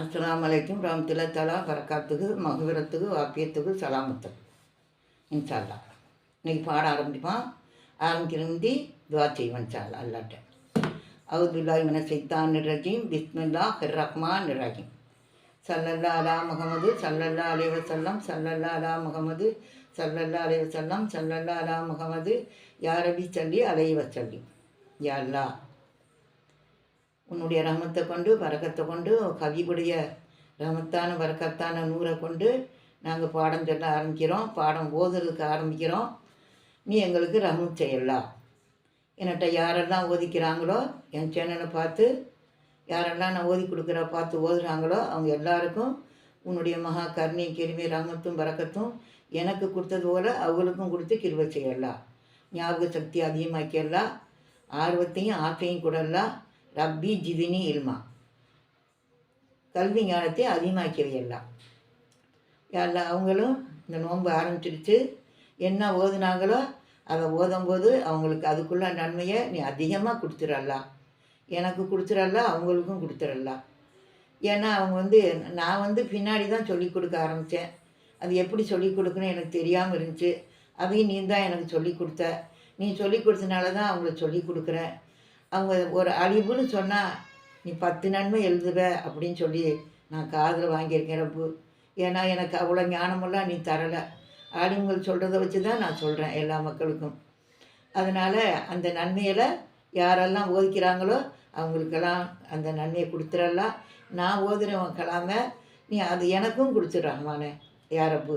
அஸ்ஸலாமு அலைக்கும் ரஹமத்துல்லா தலா பரக்காத்துக்கு வாக்கியத்துக்கு சலாமத்துக்கு இன்ஷா அல்லா இன்னைக்கு பாட ஆரம்பிப்பான் ஆரம்பிக்கிற முந்தி துவா செய்வோம் சால் அல்லாட்ட. அவுதுல்லாஹி மின சைத்தான் ரஜீம். பிஸ்மில்லா ஹிர் ரஹ்மான் ரஹீம் சல்லல்லா அலா முகமது சல்லல்லா அலைஹி வஸல்லம். சல்லல்லா அலா முகமது சல்லல்லா அலைஹி வஸல்லம். சல்லல்லா அலா முகமது யாரபி சல்லி அலைஹி வஸல்லிம். யா அல்லாஹ். உன்னுடைய ரமத்தை கொண்டு வரக்கத்தை கொண்டு கவியுடைய ரமத்தான வரக்கத்தான நூறை கொண்டு நாங்கள் பாடம் சொல்ல ஆரம்பிக்கிறோம் பாடம் ஓதுறதுக்கு ஆரம்பிக்கிறோம். நீ எங்களுக்கு ரமம் செய்யலாம் என்கிட்ட யாரெல்லாம் ஓதிக்கிறாங்களோ என் சேனலை பார்த்து யாரெல்லாம் நான் ஓதி கொடுக்குற பார்த்து ஓதுறாங்களோ அவங்க எல்லாருக்கும் உன்னுடைய மகா கருணை கிருமி ரமத்தும் வரக்கத்தும் எனக்கு கொடுத்தது போல் அவங்களுக்கும் கொடுத்து கிருவை செய்யலாம் ஞாபக சக்தி அதிகமாக்கிடலாம் ஆர்வத்தையும் ஆசையும் கூடலாம் ரப்பி ஜிதினி இல்மா. கல்வி ஞானத்தை அதிகமாக்கி எல்லாம் அவங்களும் இந்த நோன்பு ஆரம்பிச்சிருச்சு. என்ன ஓதுனாங்களோ அதை ஓதும்போது அவங்களுக்கு அதுக்குள்ள நன்மையை நீ அதிகமாக கொடுத்துடலாம் எனக்கு கொடுத்துடலாம் அவங்களுக்கும் கொடுத்துடலாம் ஏன்னா அவங்க வந்து நான் வந்து பின்னாடி தான் சொல்லிக் கொடுக்க ஆரம்பித்தேன் அது எப்படி சொல்லிக் கொடுக்கணும் எனக்கு தெரியாமல் இருந்துச்சு. அதையும் நீ தான் எனக்கு சொல்லிக் கொடுத்த. நீ சொல்லி கொடுத்தனால தான் அவங்கள சொல்லிக் கொடுக்குறேன். அவங்க ஒரு அழிவுன்னு சொன்னால் நீ பத்து நன்மை எழுதுவ அப்படின்னு சொல்லி நான் காதில் வாங்கியிருக்கேன் ரப்பு. ஏன்னா எனக்கு அவ்வளோ ஞானமெல்லாம் நீ தரலை. ஆளுங்கள் சொல்கிறத வச்சு தான் நான் சொல்கிறேன் எல்லா மக்களுக்கும். அதனால் அந்த நன்மையில் யாரெல்லாம் ஓதிக்கிறாங்களோ அவங்களுக்கெல்லாம் அந்த நன்மையை கொடுத்துடலாம் நான் ஓதுறவன் கலாம நீ அது எனக்கும் கொடுத்துட்றாங்கமானே யாரப்பு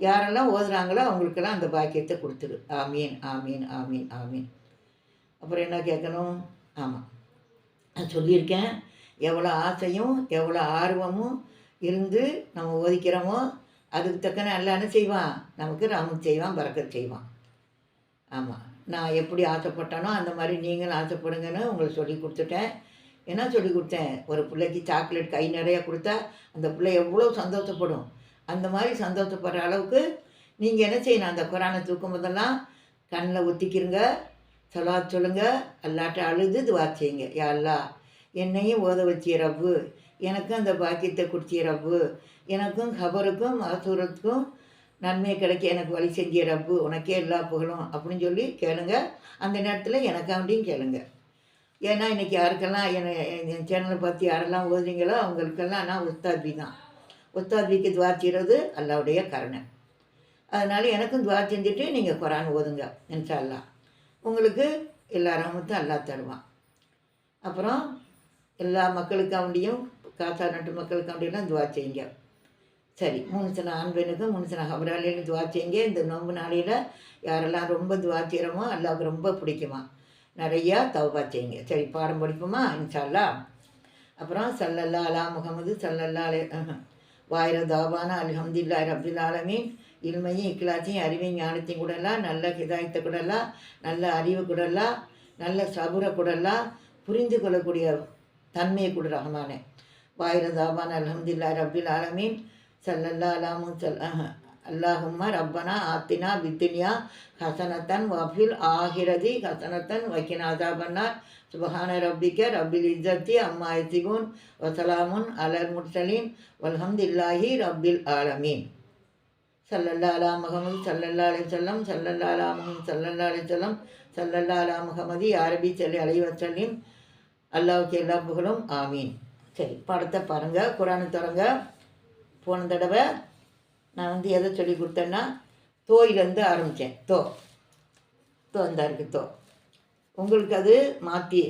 யாரெல்லாம் ஓதுறாங்களோ அவங்களுக்கெல்லாம் அந்த பாக்கியத்தை கொடுத்துரு ஆமீன் ஆமீன் ஆமீன் ஆமீன். அப்புறம் என்ன கேட்கணும்? ஆமாம் நான் சொல்லியிருக்கேன். எவ்வளோ ஆசையும் எவ்வளோ ஆர்வமும் இருந்து நம்ம ஓதிக்கிறோமோ அதுக்கு தக்கன எல்லாரும் செய்வான்? நமக்கு ராமன் செய்வான் பறக்க செய்வான். ஆமாம் நான் எப்படி ஆசைப்பட்டனோ அந்த மாதிரி நீங்களும் ஆசைப்படுங்கன்னு உங்களுக்கு சொல்லி கொடுத்துட்டேன். என்ன சொல்லி கொடுத்தேன்? ஒரு பிள்ளைக்கு சாக்லேட் கை நிறையா கொடுத்தா அந்த பிள்ளை எவ்வளோ சந்தோஷப்படும். அந்த மாதிரி சந்தோஷப்படுற அளவுக்கு நீங்கள் என்ன செய்யணும்? அந்த குரானை தூக்கும் போதெல்லாம் கண்ணில் ஒத்திக்கிருங்க. சலாத் சொல்லுங்க. அல்லாட்ட அழுது துவா செய்யுங்க. யாழ்லா என்னையும் ஓத வச்சிய ரப்பு. எனக்கும் அந்த பாக்கியத்தை கொடுத்திய ரப்பு. எனக்கும் கபருக்கும் மகசூரத்துக்கும் நன்மை கிடைக்க எனக்கு வழி செஞ்சிய ரப்பு. உனக்கே எல்லா புகழும் அப்படின்னு சொல்லி கேளுங்க. அந்த நேரத்தில் எனக்காண்டியும் கேளுங்க. ஏன்னா இன்றைக்கி யாருக்கெல்லாம் என்ன என் சேனலை பார்த்து யாரெல்லாம் ஓதுறீங்களோ அவங்களுக்கெல்லாம் நான் உஸ்தாத்வி தான். உஸ்தாத்விக்கு துவா செய்கிறது அல்லாவுடைய கருணை. அதனால் எனக்கும் துவா செஞ்சுட்டு நீங்கள் குரான் ஓதுங்க இன்ஷா உங்களுக்கு எல்லா ரகமத்தும் அல்லா தருவான். அப்புறம் எல்லா மக்களுக்காண்டியும் காத்தா நாட்டு மக்களுக்காண்டியெல்லாம் துவா செய்யுங்க. சரி மூணு சில ஆண் பெண்ணுக்கும் மூணு சில ஹபராலையும் துவா செய்யுங்க. இந்த நோன்பு நாளையில் யாரெல்லாம் ரொம்ப துவா செய்கிறோமோ அல்லாவுக்கு ரொம்ப பிடிக்குமா? நிறையா தவா செய்யுங்க. சரி பாடம் படிப்போமா? இன்ஷால்லா அப்புறம் சல்லல்லா அலா முகமது சல்லல்லா அலே வாயிர தாபானா அல்ஹம்துல்லா ரப்துல் ஆலமீன். இல்மையும் இக்கிலாத்தையும் அறிவையும் ஞானத்தையும் கூடலாம் நல்ல ஹிதாயத்தை கூடலாம் நல்ல அறிவு கூடலாம் நல்ல சபுரை கூடலாம் புரிந்து கொள்ளக்கூடிய தன்மையை கூட ரஹமானே. வாயிரதாபான் அலமதுல்லா ரபில் ஆலமீன். சல்லல்லா அலாமு சல் அல்லாஹும்மா ரப்பனா ஆத்தினா வித்துனியா ஹசனத்தன் வஃபில் ஆகிரதி ஹசனத்தன் வக்கினாதாபன்னார் சுபஹான ரப்பிக்க ரப்பில் இஜத்தி அம்மா இசிகுன் வசலாமுன் அலர் முர்சலீன். வல்ஹம்துல்லாஹி ரப்பில் ஆலமீன். சல்லல்லா முகமது சல்லல்லா அலி சொல்லம் சல்லல்லா முகமது சல்லல்லா அலி சொல்லம் சல்லல்லா அலா அரபி சொல்லி அலை அல்லாவுக்கு எல்லா புகழும் ஆமீன். சரி படத்தை பாருங்கள் குரானை தொடங்க போன தடவை நான் வந்து எதை சொல்லி கொடுத்தேன்னா தோயிலேருந்து ஆரம்பித்தேன் தோ. தோ அந்த இருக்குது தோ. உங்களுக்கு அது மாற்றி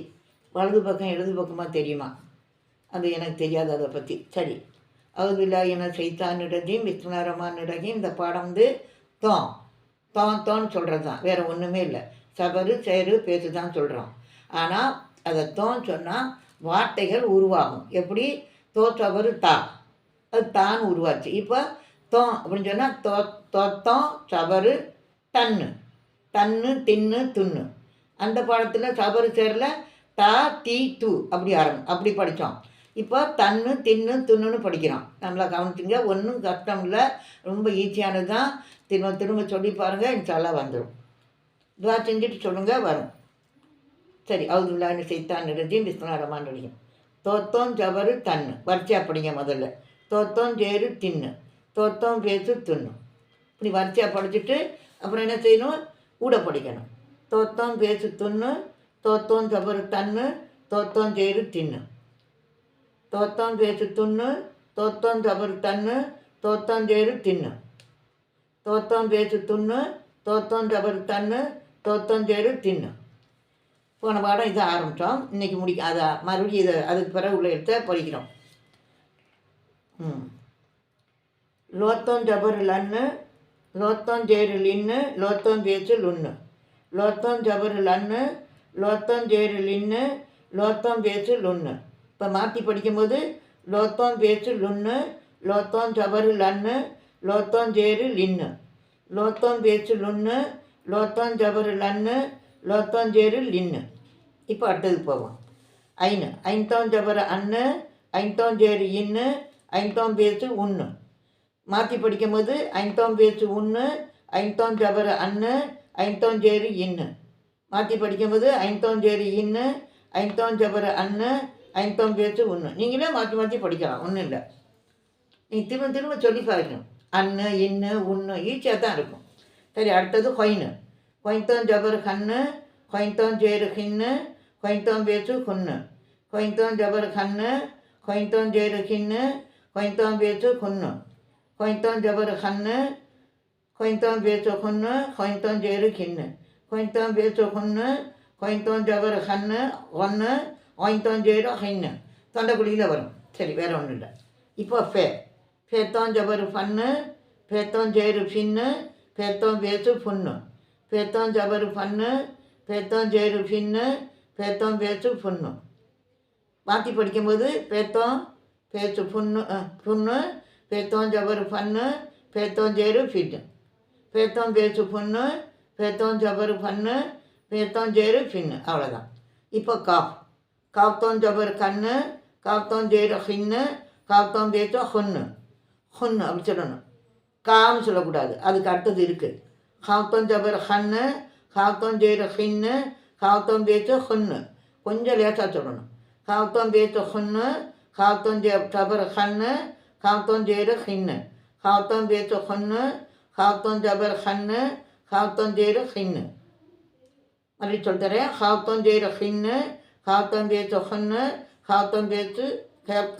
வலது பக்கம் இடது பக்கமாக தெரியுமா? அது எனக்கு தெரியாது அதை பற்றி சரி. அவுதுல்லா என சைத்தானிடத்தையும் விஸ்வநாரமானிடத்தையும் இந்த பாடம் வந்து தோம். தோ தோன்னு சொல்கிறது தான் வேறு ஒன்றுமே இல்லை. சபரு சேரு பேசு தான் சொல்கிறோம் ஆனால் அதை தோன்னு சொன்னால் வார்த்தைகள் உருவாகும். எப்படி? தோ சபரு தா. அது தான் உருவாச்சு. இப்போ தோ அப்படின்னு சொன்னால் தோ தொத்தம் சபரு தன்னு. தன்னு தின்னு துண்ணு அந்த பாடத்தில் சபரு சேரில் தா தீ து அப்படி ஆரம்பி அப்படி படித்தோம் இப்போ தன்னு தின்னு துண்ணுன்னு படிக்கிறோம் நம்மளை கவனிச்சுங்க ஒன்றும் கஷ்டம் இல்லை ரொம்ப ஈஸியானது தான் திரும்ப திரும்ப சொல்லி பாருங்கள் இன்ஷால்லாம் வந்துடும் துவா செஞ்சுட்டு சொல்லுங்கள் வரும். சரி அவுதுல்லான்னு செய்தான் ரஜீம். பிஸ்மலா ரமான் ரஹீம். தோத்தோம் ஜபரு தன்னு. வரிசையாக படிங்க முதல்ல. தோத்தோம் ஜேரு தின்னு. தோத்தோம் பேசு துண்ணு இப்படி வரிசையாக படிச்சுட்டு அப்புறம் என்ன செய்யணும்? கூட படிக்கணும். தோத்தோம் பேசு துண்ணு தோத்தோம் ஜபரு தன்னு. தோத்தோம் ஜேரு தின்னு. தோத்தோம் பேசு துண்ணு தோத்தோம் ஜபரு தன்னு தோத்தோம் ஜேரு தின்னு தோத்தம் பேசு துண்ணு தோத்தோம் ஜபரு தன்னு தோத்தம் ஜேரு தின்னு போன பாடம் இதை ஆரம்பித்தோம். இன்றைக்கி முடிக்க அதை மறுபடியும் இதை அதுக்கு பிறகு உள்ள எடுத்த படிக்கிறோம். ம். லோத்தம் ஜபரு லன்னு லோத்தம் ஜேரு லின்னு லோத்தம் பேச்சு லுன்னு லோத்தம் ஜபரு லன்னு லோத்தம் ஜேரு லின்னு லோத்தம் பேச்சு லுன்னு இப்போ மாற்றி படிக்கும்போது லோத்தோன் பேச்சு லுன்னு லோத்தோன் ஜபரு லன்னு லோத்தோன் ஜேரு லின்னு. லோத்தோம் பேச்சு லுன்னு லோத்தோன் ஜபரு லன்னு லோத்தம் ஜேரு லின்னு. இப்போ அடுத்தது போவோம். ஐனு ஐந்தோம் ஜபர அன்னு ஐந்தோம் ஜேரு இன்னு ஐந்தோம் பேச்சு உன்னு. மாற்றி படிக்கும்போது ஐந்தோம் பேச்சு உன்னு ஐந்தோம் ஜபரு அன்னு ஐந்தோம் ஜேரு இன்னு. மாற்றி படிக்கும்போது ஐந்தோம் ஜேரு இன்னு ஐந்தோம் ஜபர அன்னு ஐந்தோம் பேச்சு உன்னு நீங்களே மாற்றி மாற்றி படிக்கலாம் ஒன்றும் இல்லை நீங்கள் திரும்ப திரும்ப சொல்லி பாருங்க அன்னு இன்னு உன்னு ஈஸியாக தான் இருக்கும் சரி அடுத்தது ஹொயின்னு ஹொய்த்தோம் ஜபரு கண்ணு ஹொய்த்தோம் ஜேரு ஹின்னு ஹொய்த்தோம் பேச்சு குன்னு ஹொய்த்தோம் ஜபரு கண்ணு ஹொய்த்தோம் ஜேரு ஹின்னு ஹொய்த்தோம் பேச்சு குன்னு ஹொய்த்தோம் ஜபரு கண்ணு ஹொய்த்தோம் பேச்சு குன்னு ஹொய்த்தோம் ஜேரு கின்னு ஹொய்த்தோம் பேச்சு குன்னு ஹொய்த்தோம் ஜபரு கண்ணு ஒன்று ஹொய்த்தோம் ஹைன்னு ஹின்னு தொண்டைக்குழியில் வரும் சரி வேறு ஒன்றும் இல்லை இப்போ ஃபே ஃபேத்தோம் ஜபரு ஃபன்னு ஃபேத்தோம் ஜேரு ஃபின்னு ஃபேத்தோம் பேச்சு ஃபுன்னு ஃபேத்தோம் ஜபரு ஃபன்னு ஃபேத்தோம் ஜேரு ஃபின்னு பேத்தோம் பேச்சு புண்ணு மாற்றி படிக்கும்போது பேத்தோம் பேச்சு புண்ணு புண்ணு பேத்தோம் ஜபரு ஃபன்னு பேத்தோம் ஜேரு ஃபின்னு பேத்தோம் பேச்சு புண்ணு பேத்தோம் ஜபரு ஃபன்னு பேத்தோம் ஜேரு ஃபின்னு அவ்வளோதான் இப்போ காஃப் காப்தோம் ஜபர் கண்ணு காப்தோம் ஜெயிர ஹின்னு காப்தோம் பேச்சோ ஹொன்னு ஹொன்னு அப்படி சொல்லணும் கான்னு சொல்லக்கூடாது அதுக்கு அடுத்தது இருக்குது காப்தோம் ஜபர் ஹன்னு காப்தோம் ஜெயிர ஹின்னு காத்தம் பேச்சு ஹொன்னு கொஞ்சம் லேட்டாக சொல்லணும் காத்தம் பேச்சு ஹொன்னு காத்தம் ஜே ஜபர் ஹன்னு காத்தம் ஜெயிர ஹின்னு காத்தம் பேச்சு ஹொன்னு காத்தம் ஜபர் ஹன்னு காத்தம் ஜெயிர ஹின்னு அப்படி சொல்லித்தரேன் காத்தம் ஜெயிர ஹின்னு காத்தம் பேச்சு ஹொன்னு காத்தம் பேச்சு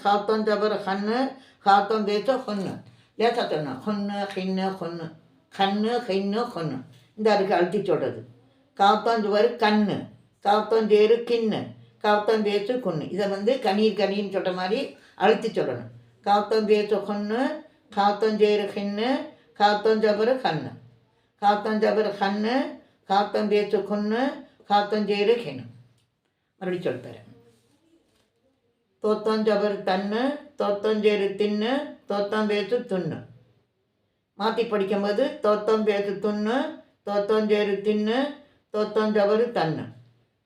காத்தம் ஜபர் ஹன்னு காத்தம் பேச்சு ஹொன்னு லேட்டாக சொல்லணும் ஹொன்னு ஹின்னு ஹொன்னு கண்ணு ஹின்னு ஹொன்னு இந்த அதுக்கு அழுத்தி சொல்கிறது காத்தாஞ்சுவார் கண்ணு காத்தாஞ்சேரு கிண்ணு காத்தாம்பேச்சு குன்னு இதை வந்து கணீர் கனின்னு சொல்கிற மாதிரி அழுத்தி சொல்லணும் காத்தாம்பேச்சு கொன்னு காத்தஞ்சேரு கிண்ணு காத்தஞ்சபரு கண்ணு காத்தஞ்சபரு கண்ணு காத்தம்பேச்சு கொன்னு காத்தாஞ்சேரு கிண்ணு மறுபடியும் சொல்லித்தரேன் தோத்தஞ்சபரு தன்னு தோத்தஞ்சேரு தின்னு தோத்தம்பேச்சு துண்ணு மாற்றி படிக்கும்போது தோத்தம்பேச்சு துண்ணு தோத்தஞ்சேரு தின்னு தோத்தஞ்சபரு தன்னு.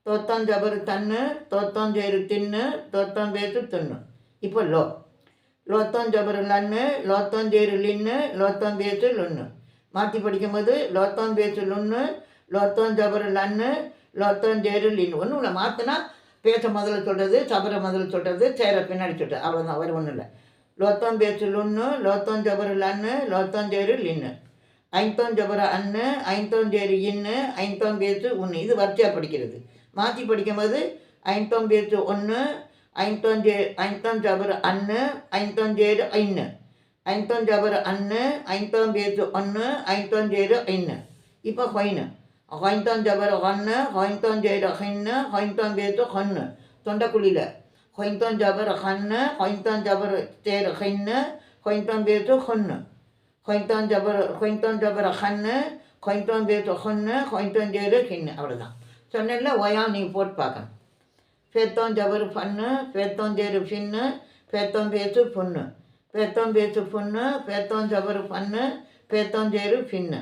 தோத்தஞ்சபரு தன்னு தோத்தஞ்சேரு தின்னு தோத்தம்பேத்து துண்ணு இப்போ லோ. லோத்தஞ்சபரு லன்னு லோத்தஞ்சேரு லின்னு லோத்தம்பேத்து லுன்னு. மாற்றி படிக்கும்போது லோத்தம்பேத்து லுன்னு லோத்தஞ்சபரு லன்னு லோத்தஞ்சேரு லின்னு ஒன்றும் இல்லை. மாற்றினா பேச முதல்ல சொல்கிறது சபர முதல்ல சொல்கிறது சேர பின்னாடி சொல்கிறது அவ்வளோதான் வேறு ஒன்றும் இல்லை. லோத்தம் பேச்சு லுன்னு லோத்தம் ஜபரு லன்னு லோத்தஞ்சேரு லின்னு ஐந்தோம் ஜபர அன்னு ஐந்தோன் ஜேரு இன்னு ஐந்தோம் பேச்சு ஒன்று இது வரிசையாக படிக்கிறது. மாற்றி படிக்கும்போது ஐந்தோம் பேச்சு ஒன்று ஐந்தோஞ்சே ஜே ஐந்தோம் ஜபர அன்னு ஐந்தோம் ஜேரு ஐன்னு ஐந்தோம் ஜபர அன்னு ஐந்தோம் பேச்சு ஒன்று ஐந்தோம் ஜேரு ஐன்னு இப்போ ஃபைனு. ஹொய்ந்தோம் ஜபர ஹன்னு ஹொய்ந்தோம் ஜேரு ஹின்னு ஹொய்ந்தோம் பேச்சு ஹன்னு தொண்டைக்குழியில் ஹொயின்தான் ஜபர் ஹன்னு ஹொயின்தான் ஜபர் ஜேரு ஹின்னு ஹொயின்தான் பேச்சு ஹொன்னு ஹொயின்தான் ஜபர் ஹொயின்தான் ஜபர் ஹன்னு ஹொயின்தான் பேத்து ஹொன்னு ஹொயின்தான் ஜேரு ஹின்னு அவ்வளோதான் சொன்னேன்ல ஒயா நீ போட்டு பார்க்கணும் பேத்தோம் ஜபர் ஃபன்னு பேத்தோம் ஜேரு பின்னு பேத்தோம் பேத்து பொண்ணு பேத்தோம் பேத்து பொண்ணு பேத்தோம் ஜபர் ஃபன்னு பேத்தோம் ஜேரு பின்னு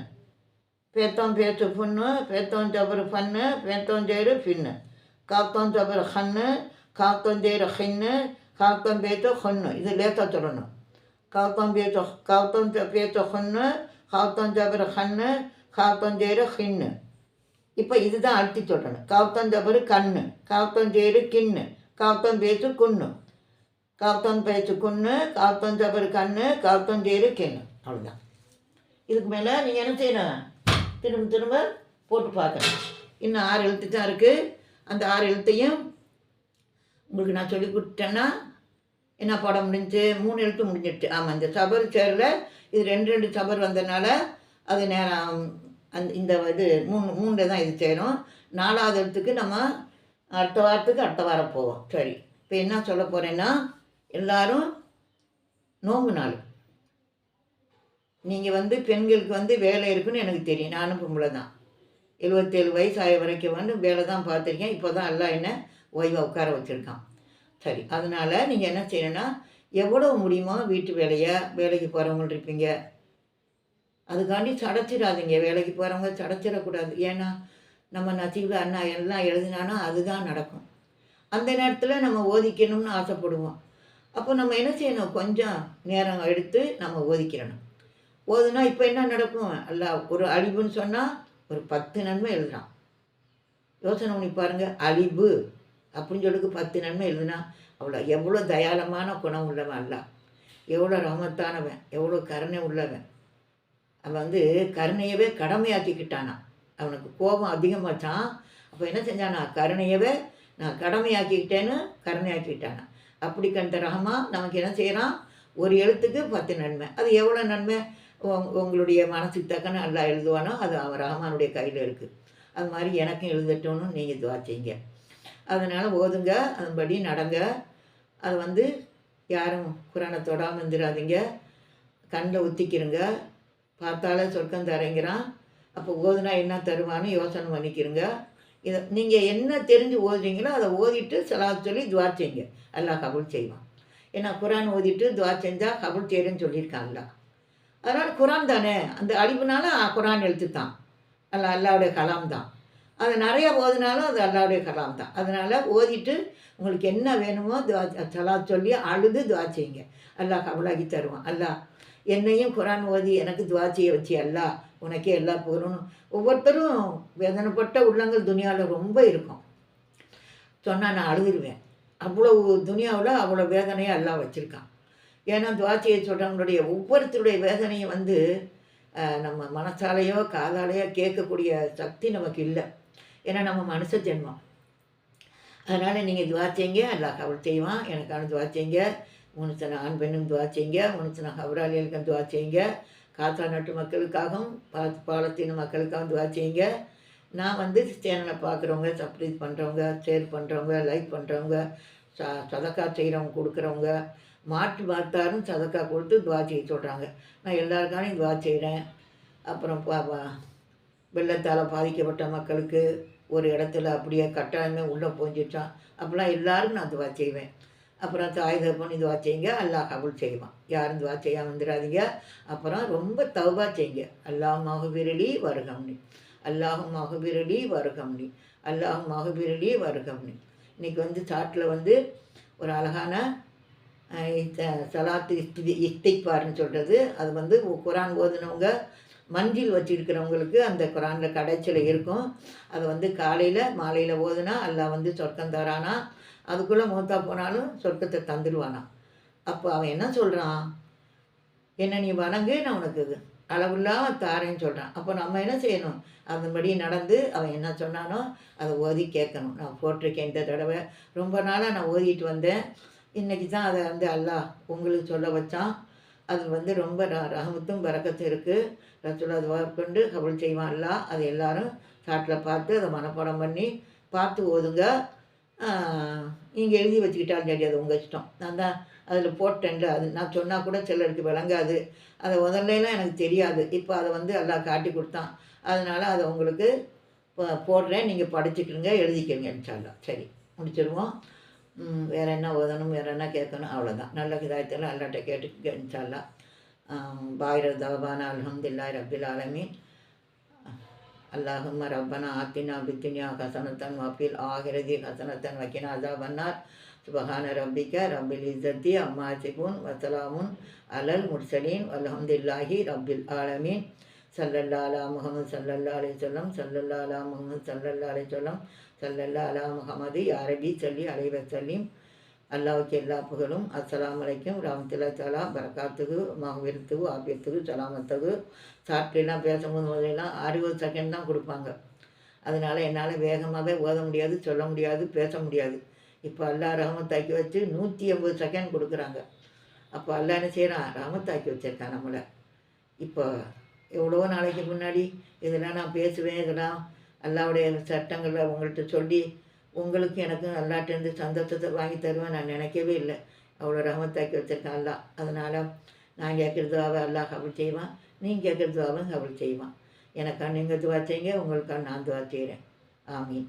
பேத்தோம் பேத்து புண்ணு பேத்தோம் ஜபரு ஃபன்னு பேத்தோம் ஜெயிறு பின்னு. காத்தோம் ஜபரு ஹன்னு காத்தோம் ஜெயிறு ஹின்னு காத்தோம் பேத்து ஹொன்னு இது லேட்டாக சொல்லணும். காத்தோம் பேத்து காத்தோம் பேத்து ஹொன்னு காத்தோம் ஜபரு ஹன்னு காத்தோம் ஜெயிறு ஹின்னு இப்போ இதுதான் அழுத்தி சொல்லணும். காத்தோம் ஜபரு கண்ணு காத்தோம் ஜெயிறு கிண்ணு காத்தம் பேச்சு குன்னு காத்தம் பேச்சு குன்னு காத்தம் ஜபர் கண்ணு காத்தம் ஜெயிறு கெண்ணு அவ்வளோதான் இதுக்கு மேலே நீங்கள் என்ன செய்யணும்? திரும்ப திரும்ப போட்டு பார்க்கணும். இன்னும் ஆறு எழுத்து தான் இருக்குது அந்த ஆறு எழுத்தையும் உங்களுக்கு நான் சொல்லி கொடுத்தேன்னா என்ன படம் முடிஞ்சு? மூணு எழுத்து முடிஞ்சிடுச்சு. ஆமாம் இந்த சபர் சேரில் இது ரெண்டு ரெண்டு சபர் வந்ததுனால அது நேரம் அந்த இந்த இது மூணு மூணில் தான் இது சேரும். நாலாவது எழுத்துக்கு நம்ம அடுத்த வாரத்துக்கு அடுத்த வாரம் போவோம். சரி. இப்போ என்ன சொல்ல போகிறேன்னா எல்லோரும் நோம்பு நாள். நீங்கள் வந்து பெண்களுக்கு வந்து வேலை இருக்குன்னு எனக்கு தெரியும். நானும் பொம்பளை தான் எழுபத்தேழு வயசு ஆய வரைக்கும் வந்து வேலை தான் பார்த்துருக்கேன். இப்போ தான் எல்லாம் என்ன ஓய்வாக உட்கார வச்சுருக்கான். சரி அதனால் நீங்கள் என்ன செய்யணும்னா எவ்வளோ முடியுமோ வீட்டு வேலையை வேலைக்கு போகிறவங்க இருப்பீங்க. அதுக்காண்டி சடைச்சிடாதீங்க. வேலைக்கு போகிறவங்க சடைச்சிடக்கூடாது. ஏன்னா நம்ம நசிவில் அண்ணா எல்லாம் எழுதினானா அதுதான் நடக்கும். அந்த நேரத்தில் நம்ம ஓதிக்கணும்னு ஆசைப்படுவோம். அப்போ நம்ம என்ன செய்யணும்? கொஞ்சம் நேரம் எடுத்து நம்ம ஓதிக்கிறணும். ஓதுனா இப்போ என்ன நடக்கும்? அல்ல ஒரு அழிவுன்னு சொன்னால் ஒரு பத்து நன்மை எழுதுறான். யோசனை பண்ணி பாருங்கள் அழிவு அப்படின்னு சொல்லிட்டு பத்து நன்மை எழுதுனா அவ்வளோ எவ்வளோ தயாளமான குணம் உள்ளவன் அல்ல. எவ்வளோ ரமத்தானவன் எவ்வளோ கருணை உள்ளவன். அவன் வந்து கருணையவே கடமையாக்கிக்கிட்டானா. அவனுக்கு கோபம் அதிகமாச்சான். அப்போ என்ன செஞ்சானா? கருணையவே நான் கடமையாக்கிக்கிட்டேன்னு கருணையாக்கிட்டானா. அப்படி கண்ட ரகமாக நமக்கு என்ன செய்கிறான் ஒரு எழுத்துக்கு பத்து நன்மை. அது எவ்வளோ நன்மை? உங்களுடைய மனசுக்கு தக்கன நல்லா எழுதுவானோ அது அவன் ரஹமானுடைய கையில் இருக்குது அது மாதிரி எனக்கும் எழுதட்டும்னு நீங்கள் துவா செய்யுங்க. அதனால் ஓதுங்க அதன்படி நடங்க. அது வந்து யாரும் குரானை தொடாமல் இருந்துடாதீங்க கண்ணில் ஒத்திக்கிறங்க பார்த்தாலே சொர்க்கம் தரேங்கிறான். அப்போ ஓதுனா என்ன தருவான்னு யோசனை பண்ணிக்கிறங்க இதை நீங்கள் என்ன தெரிஞ்சு ஓதுறீங்களோ அதை ஓதிட்டு சலாத் சொல்லி துவா செய்யுங்க. எல்லாம் கபூல் செய்வான். ஏன்னா குரான் ஓதிட்டு துவா செஞ்சால் கபூல் செய்கிறேன்னு சொல்லியிருக்காங்களா அதனால் குரான் தானே? அந்த அழிவுனால குரான் எழுத்து தான் அல்ல அல்லாவுடைய கலாம் தான். அது நிறையா ஓதுனாலும் அது அல்லாவுடைய கலாம் தான். அதனால் ஓதிட்டு உங்களுக்கு என்ன வேணுமோ துவா சலா சொல்லி அழுது துவா செய்யுங்க. அல்லாஹ் கபலாகி தருவான். அல்லாஹ் என்னையும் குரான் ஓதி எனக்கு துவா செய்ய வச்சு அல்லா உனக்கே எல்லா போகணும் ஒவ்வொருத்தரும் வேதனைப்பட்ட உள்ளங்கள் துனியாவில் ரொம்ப இருக்கும். சொன்னால் நான் அழுதுருவேன். அவ்வளோ துனியாவில் அவ்வளோ வேதனையாக எல்லாம் வச்சுருக்கான். ஏன்னா துவாச்சியை சொல்கிறவங்களுடைய ஒவ்வொருத்தருடைய வேதனையும் வந்து நம்ம மனசாலேயோ காதாலேயோ கேட்கக்கூடிய சக்தி நமக்கு இல்லை. ஏன்னா நம்ம மனுஷ ஜென்மம். அதனால் நீங்கள் துவா செய்யுங்க அல்லாஹ் கவல் செய்வான் எனக்கான துவா செய்யுங்க முனுசன ஆண் பெண்ணும் துவா செய்யுங்க முனுசன ஹவராளிகளுக்கும் துவா செய்யுங்க காத்தா நாட்டு மக்களுக்காகவும் பா பாலத்தீன மக்களுக்காகவும் துவா செய்யுங்க நான் வந்து சேனலை பார்க்குறவங்க சப்ரீஸ் பண்ணுறவங்க ஷேர் பண்ணுறவங்க லைக் பண்ணுறவங்க ச சதக்கா செய்கிறவங்க கொடுக்குறவங்க மாற்று பார்த்தாலும் சதக்கா கொடுத்து துவா செய்ய சொல்கிறாங்க நான் எல்லாருக்காரையும் துவா செய்கிறேன் அப்புறம் பா வெள்ளத்தால் பாதிக்கப்பட்ட மக்களுக்கு ஒரு இடத்துல அப்படியே கட்டாயமே உள்ளே போஞ்சிட்டான் அப்படிலாம் எல்லாரும் நான் துவா செய்வேன். அப்புறம் தாய் தகப்பன் துவா செய்யுங்க. அல்லா கபூல் செய்வான். யாரும் துவா செய்யாம வந்துடாதீங்க அப்புறம் ரொம்ப தவா செய்யுங்க. அல்லாஹ் மகபிரலி வருகம்னி. அல்லாஹும் மகபிரலி வருகம்னி. அல்லாஹும் மகபிரலி வருகம்னி. இன்னைக்கு வந்து சாட்டில் வந்து ஒரு அழகான சலாத்து இஸ்தி இஸ்திக்பார்னு சொல்கிறது அது வந்து குரான் ஓதுனவங்க மஞ்சில் வச்சிருக்கிறவங்களுக்கு அந்த குரானில் கடைச்சியில் இருக்கும். அது வந்து காலையில் மாலையில் ஓதுனா அல்லாஹ் வந்து சொர்க்கம் தரானா. அதுக்குள்ளே மூத்தா போனாலும் சொர்க்கத்தை தந்துடுவானா அப்போ அவன் என்ன சொல்கிறான் என்ன நீ வணங்கு நான் உனக்கு இது. அளவில்லாம தாரேன்னு சொல்கிறான் அப்போ நம்ம என்ன செய்யணும்? அதன்படி நடந்து அவன் என்ன சொன்னானோ அதை ஓதி கேட்கணும். நான் போட்டிருக்கேன் இந்த தடவை. ரொம்ப நாளாக நான் ஓதிட்டு வந்தேன். இன்றைக்கி தான் அதை வந்து அல்லாஹ் உங்களுக்கு சொல்ல வச்சான். அது வந்து ரொம்ப ர- பறக்கத்தும் இருக்குது ரசூல் அது கொண்டு கபல் செய்வான் அல்லா அதை எல்லாரும் சாட்டில் பார்த்து அதை மனப்பாடம் பண்ணி பார்த்து ஓதுங்க. நீங்கள் எழுதி வச்சுக்கிட்டாலும் சரி அது உங்கள் இஷ்டம். நான் தான் அதில் போட்டேன்ல அது நான் சொன்னால் கூட சிலருக்கு விளங்காது. அதை முதல்லலாம் எனக்கு தெரியாது. இப்போ அதை வந்து எல்லாம் காட்டி கொடுத்தான். அதனால் அதை உங்களுக்கு போடுறேன். நீங்கள் படிச்சுக்கிடுங்க எழுதிக்கிறீங்க இன்ஷால்லா சரி முடிச்சிடுவோம் வேறு என்ன ஓதணும் வேறு என்ன கேட்கணும் அவ்வளோதான் நல்ல கிதாயத்தில் அல்லாட்ட கேட்டு கேட்டுச்சாலா பாயிர தவான அலமதுல்லாய் ரப்பில் ஆலமி அல்லாஹும் ரப்பனா ஆத்தினா பித்தினியா ஹசனத்தன் வஃபில் ஆகிரதி ஹசனத்தன் வக்கினா அசாபன்னார் சுபஹான ரப்பிக்க ரப்பில் இசத்தி அம்மாசிபுன் வசலாமுன் அலல் முர்சலீன் அலமதுல்லாஹி ரப்பில் ஆலமீன். சல்லல்லா அலா முகமது சல்லல்லாலே அலை சொல்லம் சல்லல்லா அலா முகமது சல்லல்லா சொல்லம் சல்லல்லா அலா முகமது அரபி சொல்லி அலைவர் சலீம் அல்லாவுக்கு எல்லா புகழும். அஸ்லாம் வலைக்கும் ராமத்தில தலா பரக்காத்துக்கு மகவிரத்துக்கு ஆபியத்துக்கு சலாமத்துக்கு சாப்பிட்டுலாம் பேசும்போது முதலாம் அறுபது செகண்ட் தான் கொடுப்பாங்க. அதனால் என்னால் வேகமாகவே ஓத முடியாது சொல்ல முடியாது பேச முடியாது. இப்போ அல்லா ரகமத்தாக்கி வச்சு நூற்றி எண்பது செகண்ட் கொடுக்குறாங்க. அப்போ அல்லா என்ன செய்கிறான் ரகமத்தாக்கி வச்சுருக்கான் நம்மளை. இப்போ எவ்வளோ நாளைக்கு முன்னாடி இதெல்லாம் நான் பேசுவேன் இதெல்லாம் அல்லாவுடைய சட்டங்களை உங்கள்கிட்ட சொல்லி உங்களுக்கு எனக்கும் அல்லாட்டேருந்து சந்தோஷத்தை வாங்கி தருவேன் நான் நினைக்கவே இல்லை. அவ்வளோ ரகமத்தாக்கி வச்சுருக்கேன் அல்லா அதனால் நான் கேட்குறதுவாக அல்லா கபல் செய்வான் நீங்கள் கேட்குறதுவாகவும் கபல் செய்வான். எனக்கா நீங்கள் துவா செய்யுங்க உங்களுக்கா நான் துவா செய்கிறேன் ஆமீன்.